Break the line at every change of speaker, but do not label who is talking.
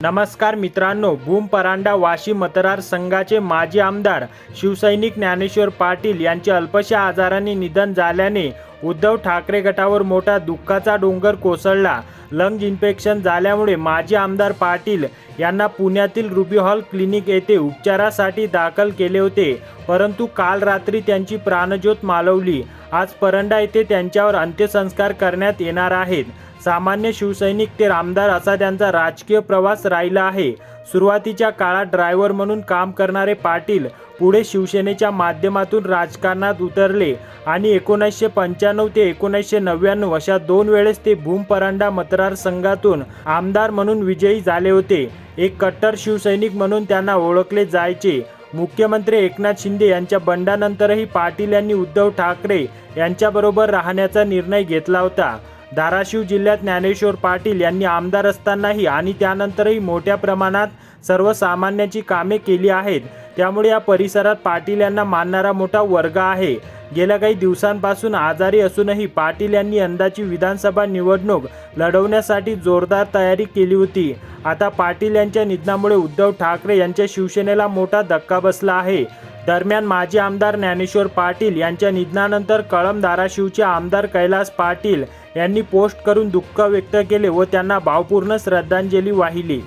नमस्कार मित्रांनो भूम परांडा वाशी मतदारसंघाचे माजी आमदार शिवसैनिक ज्ञानेश्वर पाटील यांचे अल्पशा आजाराने निधन झाल्याने उद्धव ठाकरे गटावर मोठा दुःखाचा डोंगर कोसळला. लंग इन्फेक्शन झाल्यामुळे माजी आमदार पाटील यांना पुण्यातील रुबी हॉल क्लिनिक येथे उपचारासाठी दाखल केले होते. परंतु काल रात्री त्यांची प्राणज्योत मालवली. आज परंडा येथे त्यांच्यावर अंत्यसंस्कार करण्यात येणार आहेत. सामान्य शिवसैनिक ते आमदार असा त्यांचा राजकीय प्रवास राहिला आहे. सुरुवातीच्या काळात ड्रायव्हर म्हणून काम करणारे पाटील पुढे शिवसेनेच्या माध्यमातून राजकारणात उतरले आणि एकोणीसशे पंच्याण्णव ते एकोणीसशे नव्याण्णव अशा दोन वेळेस ते भूमपरांडा मतदारसंघातून आमदार म्हणून विजयी झाले होते. एक कट्टर शिवसैनिक म्हणून त्यांना ओळखले जायचे. मुख्यमंत्री एकनाथ शिंदे यांच्या बंडानंतरही पाटील यांनी उद्धव ठाकरे यांच्याबरोबर राहण्याचा निर्णय घेतला होता. धाराशिव जिल्ह्यात ज्ञानेश्वर पाटील यांनी आमदार असतानाही आणि त्यानंतरही मोठ्या प्रमाणात सर्वसामान्याची कामे केली आहेत. त्यामुळे या परिसरात पाटील यांना मानणारा मोठा वर्ग आहे. गेल्या काही दिवसांपासून आजारी असूनही पाटील यांनी यंदाची विधानसभा निवडणूक लढवण्यासाठी जोरदार तयारी केली होती. आता पाटील यांच्या निधनामुळे उद्धव ठाकरे यांच्या शिवसेनेला मोठा धक्का बसला आहे. दरम्यान माजी आमदार ज्ञानेश्वर पाटील यांच्या निधनानंतर कळम धाराशिवचे आमदार कैलास पाटील यांनी पोस्ट करून दुःख व्यक्त केले व त्यांना भावपूर्ण श्रद्धांजली वाहिली.